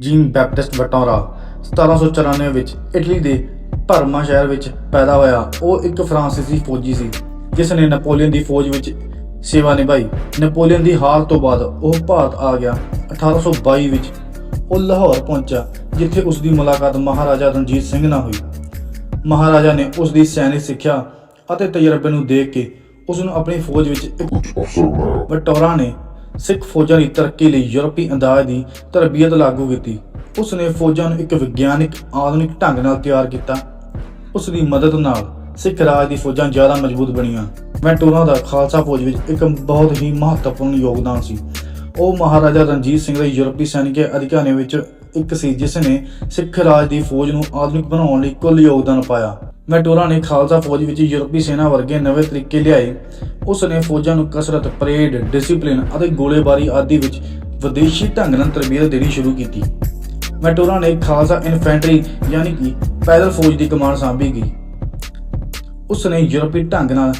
Jean Baptist ਵਟੋਰਾ 1794 ਵਿੱਚ Italy ਦੇ ਪਰਮਾ ਸ਼ਹਿਰ ਵਿੱਚ ਪੈਦਾ ਹੋਇਆ। ਉਹ ਇੱਕ ਫਰਾਂਸੀਸੀ ਫੌਜੀ ਸੀ ਜਿਸ ਨੇ ਨੈਪੋਲੀਅਨ ਦੀ ਫੌਜ ਵਿੱਚ ਸੇਵਾ ਨਿਭਾਈ। ਨੈਪੋਲੀਅਨ ਦੀ ਹਾਰ ਤੋਂ ਬਾਅਦ ਉਹ ਭਾਰਤ ਆ ਗਿਆ। 1822 ਵਿੱਚ ਉਹ ਲਾਹੌਰ ਪਹੁੰਚਾ ਜਿੱਥੇ ਉਸ ਦੀ ਮੁਲਾਕਾਤ ਮਹਾਰਾਜਾ ਰਣਜੀਤ ਸਿੰਘ ਨਾਲ ਹੋਈ। ਮਹਾਰਾਜਾ ਨੇ ਉਸ ਦੀ ਸੈਨਿਕ ਸਿੱਖਿਆ ਅਤੇ ਤਜਰਬੇ ਨੂੰ ਦੇਖ ਕੇ ਉਸ ਨੂੰ ਆਪਣੀ ਫੌਜ ਵਿੱਚ ਇੱਕ ਵਟੋਰਾ ਨੇ ਸਿੱਖ ਫੌਜਾਂ ਦੀ ਤਰੱਕੀ ਲਈ ਯੂਰਪੀ ਅੰਦਾਜ਼ ਦੀ ਤਰਬੀਅਤ ਲਾਗੂ ਕੀਤੀ। ਉਸ ਨੇ ਫੌਜਾਂ ਨੂੰ ਇੱਕ ਵਿਗਿਆਨਿਕ, ਆਧੁਨਿਕ ਢੰਗ ਨਾਲ ਤਿਆਰ ਕੀਤਾ। ਉਸ ਦੀ ਮਦਦ ਨਾਲ ਸਿੱਖ ਰਾਜ ਦੀ ਫੌਜਾਂ ਜ਼ਿਆਦਾ ਮਜ਼ਬੂਤ ਬਣੀਆਂ। ਵੈਟੋਰਾ ਦਾ ਖਾਲਸਾ ਫੌਜ ਵਿੱਚ ਇੱਕ ਬਹੁਤ ਹੀ ਮਹੱਤਵਪੂਰਨ ਯੋਗਦਾਨ ਸੀ। ਉਹ ਮਹਾਰਾਜਾ ਰਣਜੀਤ ਸਿੰਘ ਦੇ ਯੂਰਪੀ ਸੈਨਿਕ ਅਧਿਕਾਰੀਆਂ ਵਿੱਚ ਇੱਕ ਸੀ, ਜਿਸ ਨੇ ਸਿੱਖ ਰਾਜ ਦੀ ਫੌਜ ਨੂੰ ਆਧੁਨਿਕ ਬਣਾਉਣ ਲਈ ਕੁੱਲ ਯੋਗਦਾਨ ਪਾਇਆ। ਮੈਟੋਰਾ ਨੇ ਖਾਲਸਾ ਫੌਜ ਵਿੱਚ ਯੂਰਪੀ ਸੈਨਾ ਵਰਗੇ ਨਵੇਂ ਤਰੀਕੇ ਲਿਆਏ। ਉਸ ਨੇ ਫੌਜਾਂ ਨੂੰ ਕਸਰਤ, ਪਰੇਡ ਡਿਸਪਲਿਨ ਅਤੇ ਗੋਲੇਬਾਰੀ ਆਦਿ ਵਿੱਚ ਵਿਦੇਸ਼ੀ ਢੰਗ ਨਾਲ ਤਰਬੀਅਤ ਦੇਣੀ ਸ਼ੁਰੂ ਕੀਤੀ। ਮੈਟੋਰਾ ਨੇ ਖਾਲਸਾ ਇਨਫੈਂਟਰੀ ਯਾਨੀ ਕਿ ਪੈਦਲ ਫੌਜ ਦੀ ਕਮਾਂਡ ਸੰਭੀ ਗਈ। ਉਸ ਨੇ ਯੂਰਪੀ ਢੰਗ ਨਾਲ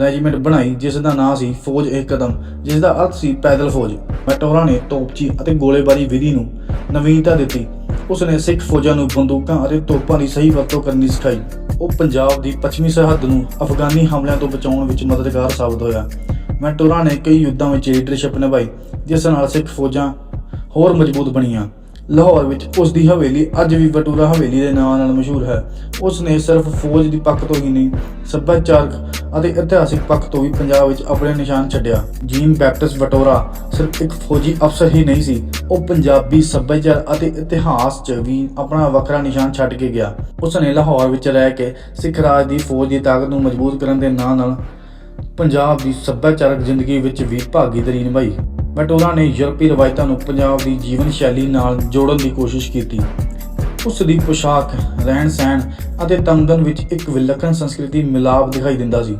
ਰੈਜੀਮੈਂਟ ਬਣਾਈ, ਜਿਸ ਦਾ ਨਾਂ ਸੀ ਫੌਜ ਇੱਕ ਕਦਮ, ਜਿਸ ਦਾ ਅਰਥ ਸੀ ਪੈਦਲ ਫੌਜ। ਮੈਟੋਰਾ ਨੇ ਤੋਪਚੀ ਅਤੇ ਗੋਲੇਬਾਰੀ ਵਿਧੀ ਨੂੰ ਨਵੀਨਤਾ ਦਿੱਤੀ। ਉਸ ਨੇ ਸਿੱਖ ਫੌਜਾਂ ਨੂੰ ਬੰਦੂਕਾਂ ਅਤੇ ਤੋਪਾਂ ਦੀ ਸਹੀ ਵਰਤੋਂ ਕਰਨੀ ਸਿਖਾਈ। ਉਹ ਪੰਜਾਬ ਦੀ ਪੱਛਮੀ ਸਰਹੱਦ ਨੂੰ ਅਫਗਾਨੀ ਹਮਲਿਆਂ ਤੋਂ ਬਚਾਉਣ ਵਿੱਚ ਮਦਦਗਾਰ ਸਾਬਤ ਹੋਇਆ। ਮੈਟੋਰਾ ਨੇ ਕਈ ਯੁੱਧਾਂ ਵਿੱਚ ਲੀਡਰਸ਼ਿਪ ਨਿਭਾਈ, ਜਿਸ ਨਾਲ ਸਿੱਖ ਫੌਜਾਂ ਹੋਰ ਮਜ਼ਬੂਤ ਬਣੀਆਂ। ਲਾਹੌਰ ਵਿੱਚ ਉਸ ਦੀ ਹਵੇਲੀ ਅੱਜ ਵੀ ਵਟੂਰਾ ਹਵੇਲੀ ਦੇ ਨਾਂ ਨਾਲ ਮਸ਼ਹੂਰ ਹੈ। ਉਸ ਨੇ ਸਿਰਫ ਫੌਜ ਦੀ ਪੱਖ ਤੋਂ ਹੀ ਨਹੀਂ, ਸੱਭਿਆਚਾਰਕ ਅਤੇ ਇਤਿਹਾਸਿਕ ਪੱਖ ਤੋਂ ਵੀ ਪੰਜਾਬ ਵਿੱਚ ਆਪਣੇ ਨਿਸ਼ਾਨ ਛੱਡਿਆ। ਜੀਨ ਬੈਪਟਿਸਟ ਵਟੋਰਾ ਸਿਰਫ ਇੱਕ ਫੌਜੀ ਅਫਸਰ ਹੀ ਨਹੀਂ ਸੀ, ਉਹ ਪੰਜਾਬੀ ਸੱਭਿਆਚਾਰ ਅਤੇ ਇਤਿਹਾਸ 'ਚ ਵੀ ਆਪਣਾ ਵੱਖਰਾ ਨਿਸ਼ਾਨ ਛੱਡ ਕੇ ਗਿਆ। ਉਸ ਨੇ ਲਾਹੌਰ ਵਿੱਚ ਰਹਿ ਕੇ ਸਿੱਖ ਰਾਜ ਦੀ ਫੌਜ ਦੀ ਤਾਕਤ ਨੂੰ ਮਜ਼ਬੂਤ ਕਰਨ ਦੇ ਨਾਂ ਨਾਲ ਪੰਜਾਬ ਦੀ ਸੱਭਿਆਚਾਰਕ ਜ਼ਿੰਦਗੀ ਵਿੱਚ ਵੀ ਭਾਗੀਦਾਰੀ ਨਿਭਾਈ। ਮੈਟੋਰਾ ਨੇ ਯੂਰਪੀ ਰਵਾਇਤਾਂ ਨੂੰ ਪੰਜਾਬ ਦੀ ਜੀਵਨ ਸ਼ੈਲੀ ਨਾਲ ਜੋੜਨ ਦੀ ਕੋਸ਼ਿਸ਼ ਕੀਤੀ। ਉਸ ਦੀ ਪੋਸ਼ਾਕ ਰਹਿਣ ਸਹਿਣ ਅਤੇ ਤਮਦਨ ਵਿੱਚ ਇੱਕ ਵਿਲੱਖਣ ਸੰਸਕ੍ਰਿਤੀ ਮਿਲਾਪ ਦਿਖਾਈ ਦਿੰਦਾ ਸੀ।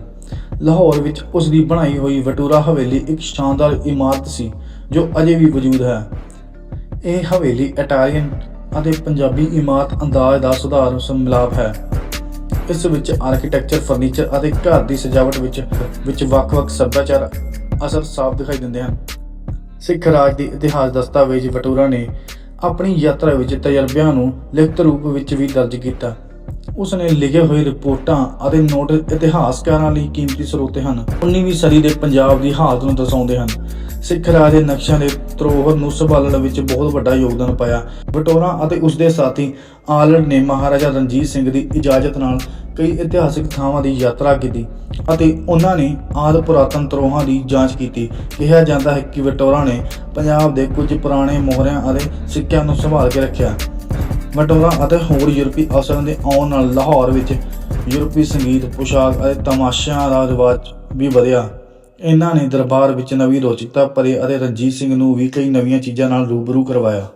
ਲਾਹੌਰ ਵਿੱਚ ਉਸ ਦੀ ਬਣਾਈ ਹੋਈ ਵਟੂਰਾ ਹਵੇਲੀ ਇੱਕ ਸ਼ਾਨਦਾਰ ਇਮਾਰਤ ਸੀ, ਜੋ ਅਜੇ ਵੀ ਮੌਜੂਦ ਹੈ। ਇਹ ਹਵੇਲੀ ਇਟਾਲੀਅਨ ਅਤੇ ਪੰਜਾਬੀ ਇਮਾਰਤ ਅੰਦਾਜ਼ ਦਾ ਸੁਧਾਰ ਸੰਮਿਲਾਪ ਹੈ। ਇਸ ਵਿੱਚ ਆਰਕੀਟੈਕਚਰ, ਫਰਨੀਚਰ ਅਤੇ ਘਰ ਦੀ ਸਜਾਵਟ ਵਿੱਚ ਵਿੱਚ ਵੱਖ-ਵੱਖ ਸੱਭਿਆਚਾਰ ਅਸਰ ਸਾਫ਼ ਦਿਖਾਈ ਦਿੰਦੇ ਹਨ। ਸਿੱਖ ਰਾਜ ਦੀ ਇਤਿਹਾਸ ਦਸਤਾਵੇਜ਼ ਵਟੂਰਾ ਨੇ ਆਪਣੀ ਯਾਤਰਾ ਵਿੱਚ ਤਜਰਬਿਆਂ ਨੂੰ ਲਿਖਤ ਰੂਪ ਵਿੱਚ ਵੀ ਦਰਜ ਕੀਤਾ। ਉਸ ਨੇ ਲਿਖੇ ਹੋਏ ਰਿਪੋਰਟਾਂ ਅਤੇ ਨੋਟ ਇਤਿਹਾਸਕਾਰਾਂ ਲਈ ਕੀਮਤੀ ਸਰੋਤ ਹਨ। 19ਵੀਂ ਸਦੀ ਦੇ ਪੰਜਾਬ ਦੀ ਹਾਲਤ ਨੂੰ ਦਰਸਾਉਂਦੇ ਹਨ। ਸਿੱਖ ਰਾਜ ਦੇ ਨਕਸ਼ਿਆਂ ਦੇ ਧਰੋਹਰ ਨੂੰ ਸੰਭਾਲਣ ਵਿੱਚ ਬਹੁਤ ਵੱਡਾ ਯੋਗਦਾਨ ਪਾਇਆ। ਵਟੋਰਾ ਅਤੇ ਉਸ ਦੇ ਸਾਥੀ ਆਲੜ ਨੇ ਮਹਾਰਾਜਾ ਰਣਜੀਤ ਸਿੰਘ ਦੀ ਇਜਾਜ਼ਤ ਨਾਲ ਕਈ ਇਤਿਹਾਸਿਕ ਥਾਵਾਂ ਦੀ ਯਾਤਰਾ ਕੀਤੀ ਅਤੇ ਉਹਨਾਂ ਨੇ ਆਦ ਪੁਰਾਤਨ ਧਰੋਹਾਂ ਦੀ ਜਾਂਚ ਕੀਤੀ। ਕਿਹਾ ਜਾਂਦਾ ਹੈ ਕਿ ਵਟੋਰਾ ਨੇ ਪੰਜਾਬ ਦੇ ਕੁਝ ਪੁਰਾਣੇ ਮੋਹਰਿਆਂ ਅਤੇ ਸਿੱਕਿਆਂ ਨੂੰ ਸੰਭਾਲ ਕੇ ਰੱਖਿਆ। ਵਟੋਰਾ ਅਤੇ ਹੋਰ ਯੂਰਪੀ ਅਫਸਰਾਂ ਦੇ ਆਉਣ ਨਾਲ ਲਾਹੌਰ ਵਿੱਚ ਯੂਰਪੀ ਸੰਗੀਤ, ਪੁਸ਼ਾਕ ਅਤੇ ਤਮਾਸ਼ਿਆਂ ਦਾ ਰਿਵਾਜ ਵੀ ਵਧਿਆ। ਇਹਨਾਂ ਨੇ ਦਰਬਾਰ ਵਿੱਚ ਨਵੀਂ ਰੋਚਕਤਾ ਭਰੇ ਅਤੇ ਰਣਜੀਤ ਸਿੰਘ ਨੂੰ ਵੀ ਕਈ ਨਵੀਆਂ ਚੀਜ਼ਾਂ ਨਾਲ ਰੂਬਰੂ ਕਰਵਾਇਆ।